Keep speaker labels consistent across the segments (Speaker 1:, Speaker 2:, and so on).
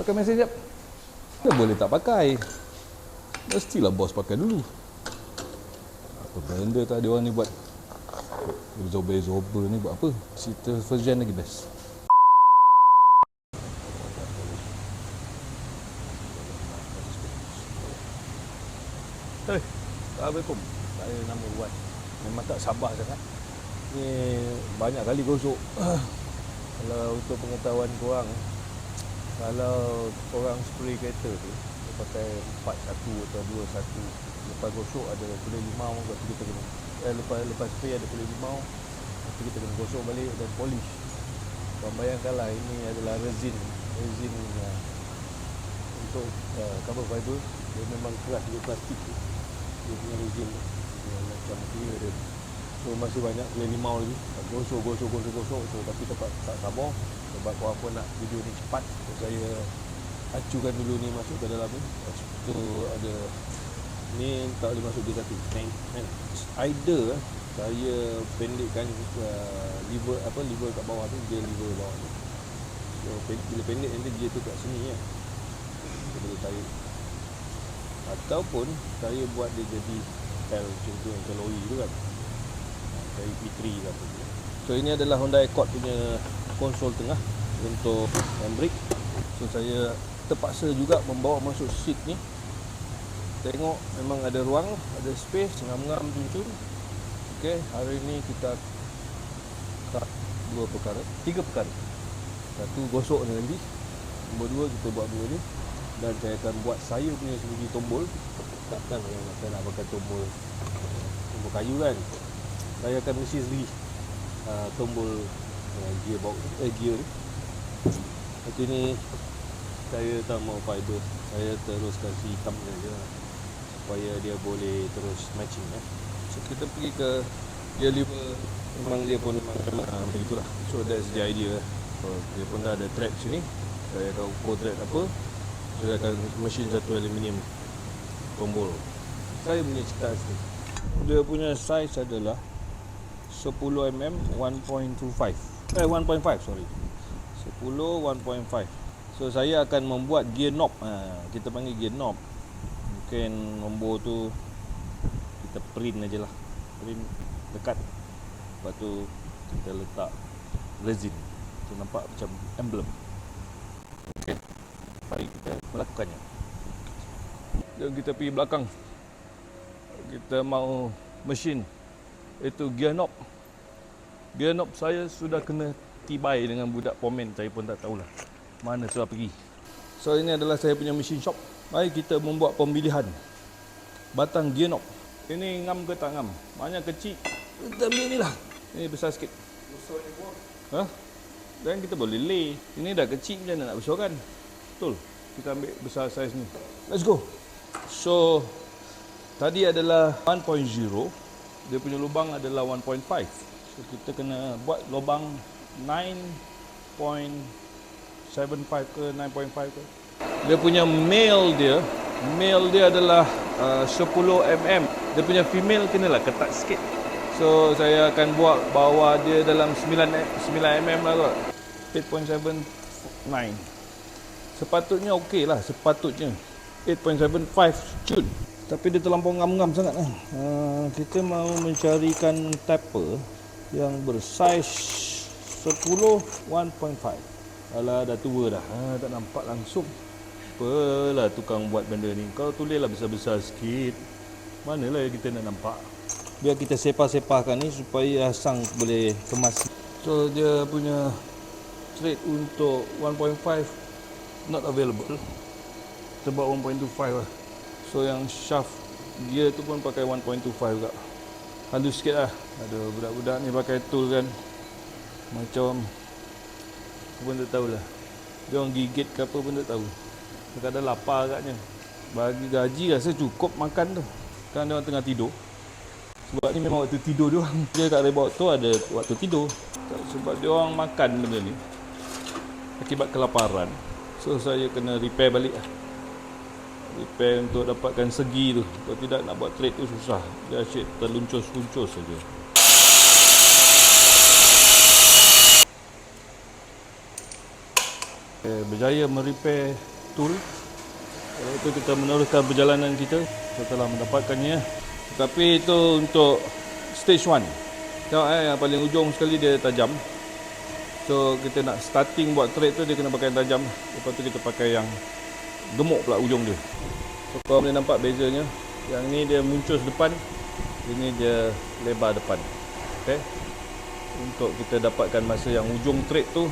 Speaker 1: Pakai mesin jap. Dia boleh tak pakai. Mestilah bos pakai dulu. Apa benda tak ada orang ni buat. Zober-zober ni buat apa? Cerita first gen lagi best. Assalamualaikum. Saya nama Wan. Memang tak sabar sangat. Ni banyak kali gosok. Kalau untuk pengetahuan korang, kalau orang spray kereta tu, dia pakai 4 satu atau 2 satu. Lepas gosok ada kulit limau, lepas kita kena eh, lepas lepas spray ada kulit limau, lepas kita kena gosok balik dan polish. Kau bayangkanlah ini adalah resin, resin uh, untuk uh, carbon fiber dia memang keras dia plastik tu. Dia punya resin. Dia macam clear dia. So masih banyak kulit limau lagi. Gosok, gosok, gosok, gosok. So tapi tak, tak sabar. Sebab korang pun nak video ni cepat. So saya acukan dulu ni masuk ke dalam ni. Tu ada ni tak boleh masuk dia satu. Tank. Kan? Either saya pendekkan uh, lever apa lever kat bawah tu dia lever bawah tu. So bila pendek nanti dia tu kat sini kan. Kita boleh tarik. Ataupun saya buat dia jadi L tu yang Keloi tu kan. Dari P3 ke apa tu. So ini adalah Honda Accord punya konsol tengah untuk handbrake. So saya terpaksa juga membawa masuk seat ni. Tengok memang ada ruang, ada space, ngam-ngam cuncun. Okey, hari ni kita tak dua perkara, tiga perkara. Satu gosok ni nanti. Nombor dua kita buat dua ni. Dan saya akan buat saya punya sendiri tombol. Takkan yang saya nak pakai tombol tombol kayu kan. Saya akan mesti sendiri uh, tombol uh, gearbox eh gear ni. Lepas ni saya tak mau fiber. Saya terus kasih hitam saja supaya dia boleh terus matching ya. So kita pergi ke gear lever memang dia pun memang uh, begitulah. So that's the idea. So, dia pun dah ada thread sini. Saya tahu ukur thread apa. Saya akan mesin satu aluminium tombol. Saya punya cerita sini. Dia punya size adalah 10 mm 1.25 eh 1.5 sorry 10 1.5 so saya akan membuat gear knob. Ha, kita panggil gear knob. Mungkin nombor tu kita print aja lah. Print dekat. Lepas tu kita letak resin. Tu nampak macam emblem. Ok mari kita melakukannya jom kita pergi belakang. Kita mau mesin. Itu gear knob. Gear knob saya sudah kena tibai dengan budak pomen saya pun tak tahulah. Mana sudah pergi? So ini adalah saya punya mesin shop. Mari kita membuat pemilihan. Batang gear knob ini ngam ke tak ngam? Banyak kecil. Kita ambil ni lah. Ini besar sikit. Ha? dan kita boleh lay. Ini dah kecil macam mana nak besarkan betul. Kita ambil besar saiz ni. Let's go. So tadi adalah 1.0 dia punya lubang adalah 1.5 so kita kena buat lubang 9.75 ke 9.5 ke? Dia punya male dia male dia adalah uh, 10 mm dia punya female kenalah ketat sikit. So saya akan buat bawah dia dalam 9 9 mm lah kot. 8.79 sepatutnya okey lah sepatutnya. 8.75 cun tapi dia terlampau ngam-ngam sangat lah. Uh, kita mau mencarikan taper yang bersaiz 10 1.5 Alah dah tua dah. Ha, Tak nampak langsung. Apalah tukang buat benda ni. Kau tulislah besar-besar sikit. Manalah kita nak nampak. Biar kita sepah-sepahkan ni Supaya sang boleh kemas So dia punya Thread untuk 1.5 Not available. Sebab 1.25 lah. So yang shaft gear tu pun pakai 1.25 juga. Halus sikit lah. Ada budak-budak ni pakai tool kan Macam Aku pun tak tahulah Dia orang gigit ke apa pun tak tahu. Kadang-kadang lapar agaknya. Bagi gaji rasa cukup makan tu. Kan dia orang tengah tidur. Sebab ni memang waktu tidur dia orang. Dia kat rebot tu ada waktu tidur. Sebab dia orang makan benda ni. Akibat kelaparan. So saya kena repair balik lah. Repair untuk dapatkan segi tu. Kalau tidak nak buat trade tu susah. Dia asyik terluncus-luncus saja Eh, berjaya merepair tool. Lepas itu kita meneruskan perjalanan kita setelah mendapatkannya. Tapi itu untuk stage 1 Tengok eh, yang paling ujung sekali dia tajam. So kita nak starting buat thread tu dia kena pakai yang tajam. Lepas tu kita pakai yang gemuk pula ujung dia. So korang boleh nampak bezanya. Yang ni dia muncul depan Ini dia lebar depan. Okay Untuk kita dapatkan masa yang ujung thread tu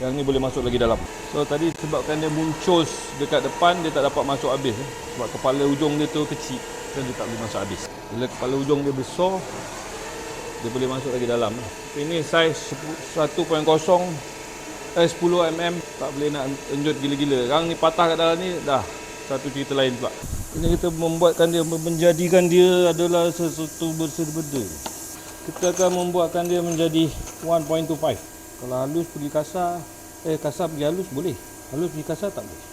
Speaker 1: Yang ni boleh masuk lagi dalam. So tadi sebabkan dia muncul dekat depan Dia tak dapat masuk habis. Eh. Sebab kepala ujung dia tu kecil Dan dia tak boleh masuk habis. Bila kepala ujung dia besar Dia boleh masuk lagi dalam. Ini saiz 1.0 Eh 10 mm Tak boleh nak enjut gila-gila. Sekarang ni patah kat dalam ni Dah Satu cerita lain pula. Ini kita membuatkan dia Menjadikan dia adalah sesuatu bersebeda Kita akan membuatkan dia menjadi 1.25 Kalau halus pergi kasar Eh kasar pergi halus boleh Halus pergi kasar tak boleh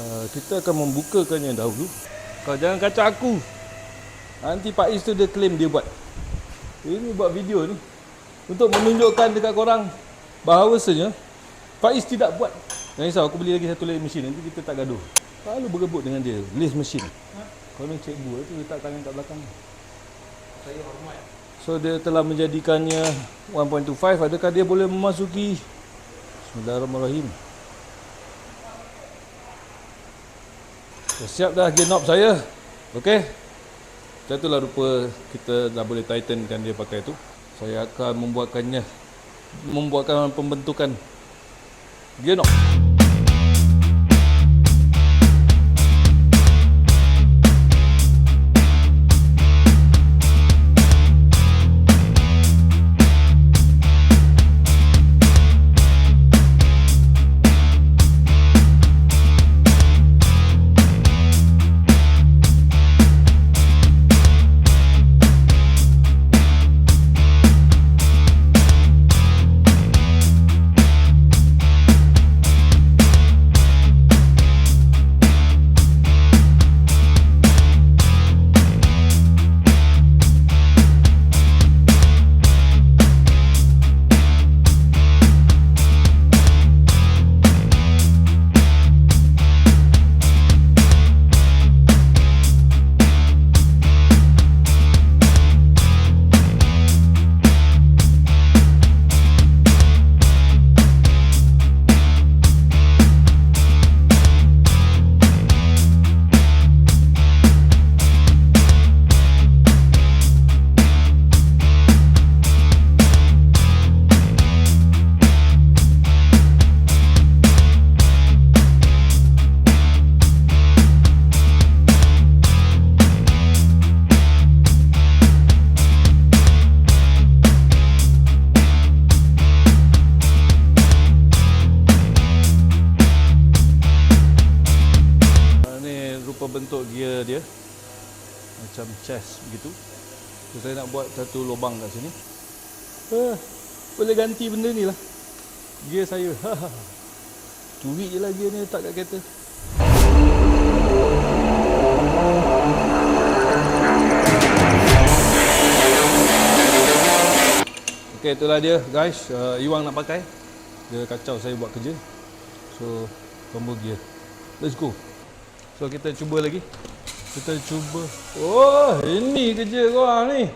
Speaker 1: uh, Kita akan membukakannya dahulu Kau jangan kacau aku Nanti Pak Is tu dia claim dia buat Ini buat video ni Untuk menunjukkan dekat korang Bahawasanya Faiz tidak buat. Jangan risau, aku beli lagi satu laser mesin. Nanti kita tak gaduh. Selalu berebut dengan dia. Laser mesin. Ha? Kau ni cikgu tu letak tangan kat belakang. Saya hormat. So dia telah menjadikannya 1.25. Adakah dia boleh memasuki Bismillahirrahmanirrahim. Siap dah gear knob saya. Okey. Macam itulah rupa kita dah boleh tightenkan dia pakai tu. Saya akan membuatkannya membuatkan pembentukan gear knob. Bentuk gear dia. Macam chest begitu. So, saya nak buat satu lubang kat sini. Uh, boleh ganti benda ni lah. Gear saya. Curi je lah gear ni letak kat kereta. Ok itulah dia guys. Uh, Iwang nak pakai. Dia kacau saya buat kerja. So combo gear. Let's go So kita cuba lagi. Kita cuba. Oh, ini kerja kau ni.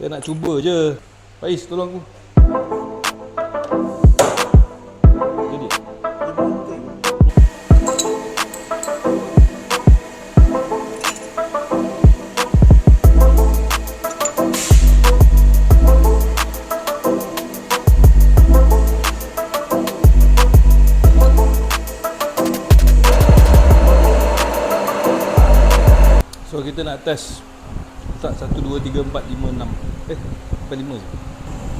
Speaker 1: Kita nak cuba je. Faiz, tolong aku. Nak test. Tak 1, 2, 3, 4, 5, 6 Eh, sampai 5 je.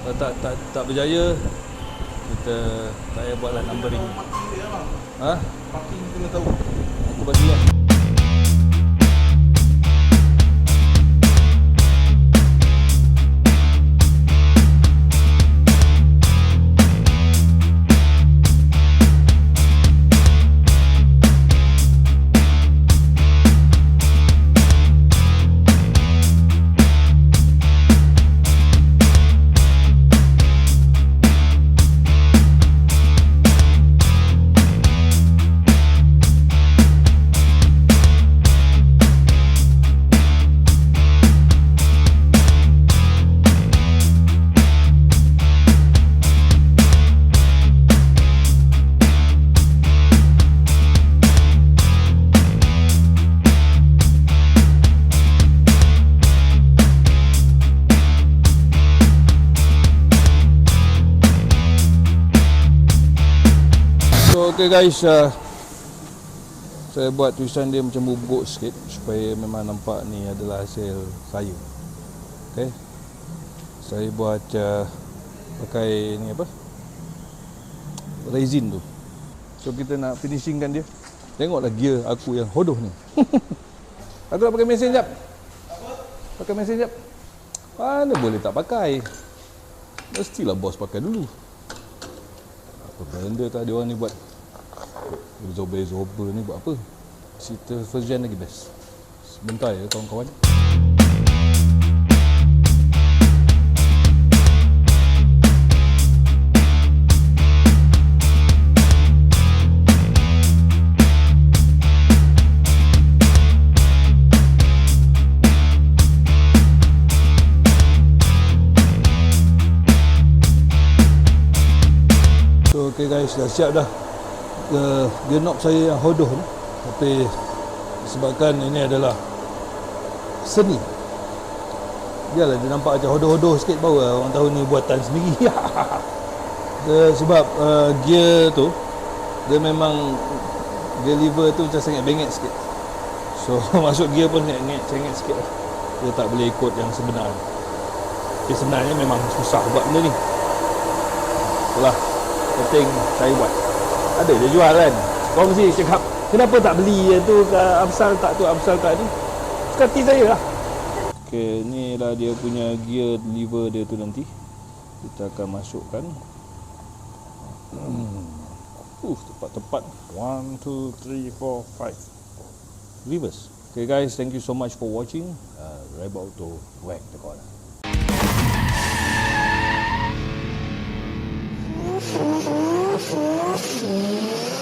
Speaker 1: Kalau tak, tak, tak berjaya Kita tak payah buatlah numbering Ha?
Speaker 2: Parking kena tahu.
Speaker 1: Aku bagi lah Okay guys, uh, saya buat tulisan dia macam bubuk sikit supaya memang nampak ni adalah hasil saya. Okay. Saya buat uh, pakai ni apa? Resin tu. So kita nak finishingkan dia. Tengoklah gear aku yang hodoh ni. aku nak pakai mesin jap. Pakai mesin jap. Mana boleh tak pakai? Mestilah bos pakai dulu. Apa benda tadi orang ni buat Zober-zober ni buat apa? Cerita first gen lagi best. Sebentar ya kawan-kawan. Okay guys dah siap dah Gear knob saya yang hodoh ni. Tapi Disebabkan ini adalah Seni. Biarlah dia nampak macam hodoh-hodoh sikit Baru lah orang tahu ni buatan sendiri. Sebab uh, Gear tu Dia memang Gear lever tu macam sangat bengek sikit. So masuk gear pun sangat cengit sikit. Lah Dia tak boleh ikut yang sebenar. Tapi sebenarnya memang susah buat benda ni. Itulah Penting saya buat Ada dia jual kan. Kau mesti cakap Kenapa tak beli yang tu ke Amsal tak tu Amsal tak ni? Suka hati saya lah. Okay ni lah dia punya gear lever dia tu nanti. Kita akan masukkan. Hmm. Uh, tepat-tepat. 1, 2, 3, 4, 5 Reverse Okay guys, thank you so much for watching. Uh, Rebel to whack the corner 服服服服